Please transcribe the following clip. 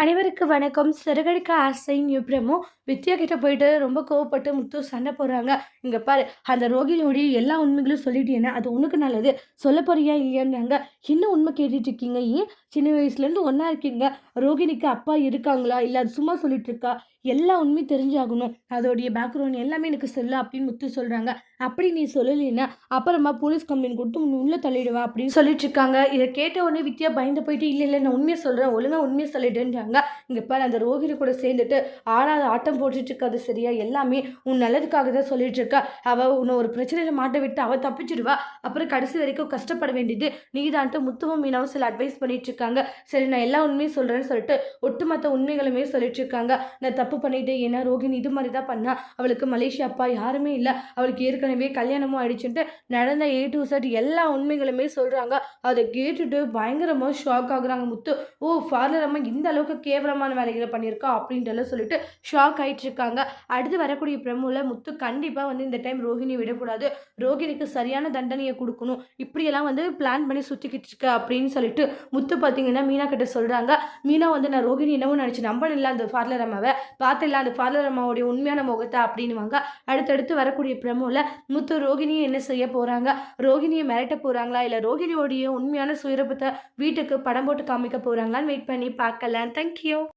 அனைவருக்கு வணக்கம். சிறகடிக்க ஆசை நியூப்ரமோ வித்யா கிட்ட போயிட்டு ரொம்ப கோவப்பட்டு முத்து சண்டை போடுறாங்க. இங்க பாரு அந்த ரோகிணியோடைய எல்லா உண்மைகளும் சொல்லிட்டேன்னா அது உனக்கு நல்லது. சொல்ல போறியா இல்லையான்றாங்க. என்ன உண்மை கேட்டுட்டு இருக்கீங்க? ஏன் சின்ன வயசுலேருந்து ஒன்றா இருக்கீங்க? ரோகிணிக்கு அப்பா இருக்காங்களா? இல்லை அது சும்மா சொல்லிட்டு இருக்கா? எல்லா உண்மையும் தெரிஞ்சாகணும். அதோடைய பேக்ரவுண்ட் எல்லாமே எனக்கு சொல்லு அப்படின்னு முத்து சொல்கிறாங்க அப்படி நீ சொல்லலைன்னா அப்புறமா போலீஸ் கம்ப்ளைண்ட் கொடுத்து உன்னை உள்ளே தள்ளிடுவா அப்படின்னு சொல்லிட்டு இருக்காங்க. இதை கேட்ட உடனே வித்யா பயந்து போயிட்டு இல்லை இல்லை நான் உண்மையை சொல்கிறேன் ஒழுங்கா உண்மையை சொல்லிடுன்றாங்க. இங்கே பாரு அந்த ரோஹிணி கூட சேர்ந்துட்டு ஆறாவது ஆட்டம் போட்டுட்டு இருக்காது சரியா? எல்லாமே உன் நல்லதுக்காக தான் சொல்லிட்டு இருக்கா அவள் உன்னை ஒரு பிரச்சனையில் மாட்ட விட்டு அவள் தப்பிச்சிடுவா. அப்புறம் கடைசி வரைக்கும் கஷ்டப்பட வேண்டியது நீதான்ட்டு முத்துவம் முத்துவும் மீனாவும் சில அட்வைஸ் பண்ணிட்டு இருக்காங்க சரி நான் எல்லா உண்மையும் சொல்கிறேன்னு சொல்லிட்டு ஒட்டுமொத்த உண்மைகளுமே சொல்லிட்டு இருக்காங்க நான் தப்பு பண்ணிட்டேன் ஏன்னா ரோஹிணி இது மாதிரி தான் பண்ணா. அவளுக்கு மலேசியா அப்பா யாருமே இல்லை. அவளுக்கு ஏற்கனவே கல்யாணமும் ஆயிடுச்சுன்ட்டு நடந்த ஏ டு சட் எல்லா உண்மைகளுமே சொல்கிறாங்க அதை கேட்டுட்டு பயங்கரமாக ஷாக் ஆகுறாங்க முத்து. ஓ ஃபார்லர் அம்மா இந்த அளவுக்கு கேவலமான வேலைகளை பண்ணியிருக்கா அப்படின்ட்டு சொல்லிட்டு ஷாக் ஆயிட்டு இருக்காங்க அடுத்து வரக்கூடிய பிரமுல முத்து கண்டிப்பாக வந்து இந்த டைம் ரோஹிணி விடக்கூடாது. ரோகிணிக்கு சரியான தண்டனையை கொடுக்கணும். இப்படியெல்லாம் வந்து பிளான் பண்ணி சுற்றிக்கிட்டு இருக்க அப்படின்னு சொல்லிட்டு முத்து பார்த்தீங்கன்னா மீனா கிட்ட சொல்கிறாங்க மீனா வந்து நான் ரோகிணி என்னவோ நினச்சி நம்பனில்ல அந்த ஃபார்லர் அம்மாவை. பார்த்தில்ல அந்த ஃபார்லர் அம்மாவுடைய உண்மையான முகத்தை அப்படின்னுவாங்க. அடுத்தடுத்து வரக்கூடிய பிரமுல முத்து ரோகிணியை என்ன செய்ய போகிறாங்க ரோகிணியை மிரட்ட போகிறாங்களா இல்லை ரோகிணியோடைய உண்மையான சுயரூபத்தை வீட்டுக்கு படம் போட்டு காமிக்க போகிறாங்களான்னு வெயிட் பண்ணி பார்க்கலாம். Thank you.